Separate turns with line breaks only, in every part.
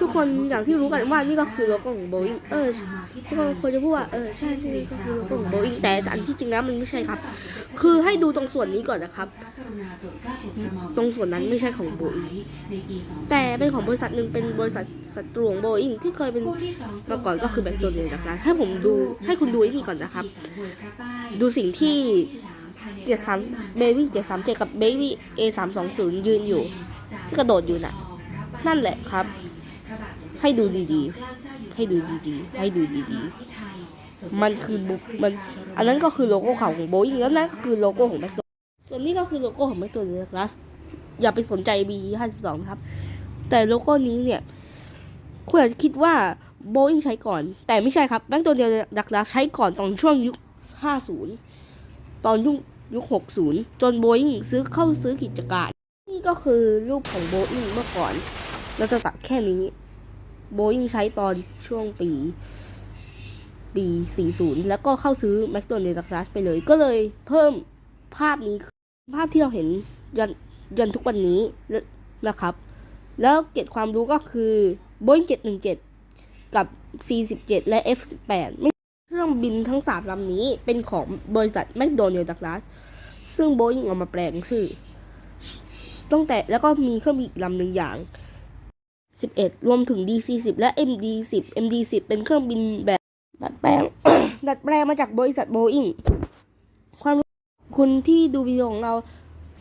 ทุกคนอย่างที่รู้กันว่านี่ก็คือโลโก้ของโบอิงเออทุกคนควรจะพูดว่าเออใช่นี่ก็คือโลโก้ของโบอิงแต่อันที่จริงแล้วมันไม่ใช่ครับ คือให้ดูตรงส่วนนี้ก่อนนะครับ ตรงส่วนนั้นไม่ใช่ของโบอิงแต่เป็นของบริษัทหนึ่งเป็นบริษัทศัตรูของโบอิงที่เคยเป็นมาก่อนก็คือแบคโดเนียนะครับให้ผมดูให้คุณดูไอ้นี่ก่อนนะครับ ดูสิ่งที่เจ็ดสามเบบี้เจ็ดสามเจ็ดกับเบบี้เอสามสองศูนย์ยืนอยู่ ที่กระโดดอยู่น่ะ นั่นแหละครับ ให้ดูดีๆ ให้ดูดีๆ ให้ดูดีๆ มันคือบุมัน อันนั้นก็คือโลโก้ของโบอิงแล้วนั่นก็คือโลโก้ของแมคโดส่วนนี้ก็คือโลโก้ของแมคโดนัลด์อย่าไปสนใจ B ห้าสิบสองครับ แต่โลโก้นี้เนี่ย คุณอาจจะคิดว่าโบอิงใช้ก่อน แต่ไม่ใช่ครับแมคโดนัลด์ใช้ก่อนตอนช่วงยุคห้าศูนย์ตอนยุคยุคหกศูนย์จนโบอิงซื้อเข้าซื้อกิจการ นี่ก็คือรูปของโบอิงเมื่อก่อน เราจะตัดแค่นี้ โบอิงใช้ตอนช่วงปี ปี 40 แล้วก็เข้าซื้อแมคโดนัลด์ไปเลย ก็เลยเพิ่มภาพนี้ภาพที่เราเห็นยันยันทุกวันนี้นะครับ แล้วเก็บความรู้ก็คือ Boeing 717 กับ C17 และ F18 ไม่เครื่องบินทั้งสามลำนี้เป็นของบริษัทแมคโดนัลด์ซึ่ง Boeing เอามาแปลงชื่อตั้งแต่แล้วก็มีเครื่องบินอีกลำหนึ่งอย่าง 11 รวมถึง DC10 และ MD10 MD10 เป็นเครื่องบินแบบดัดแปลง ดัดแปลงมาจากบริษัท Boeing ความคุณที่ดูวิดีโอของเรา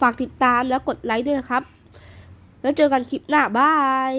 ฝากติดตามและกดไลค์ด้วยนะครับ แล้วเจอกันคลิปหน้าบาย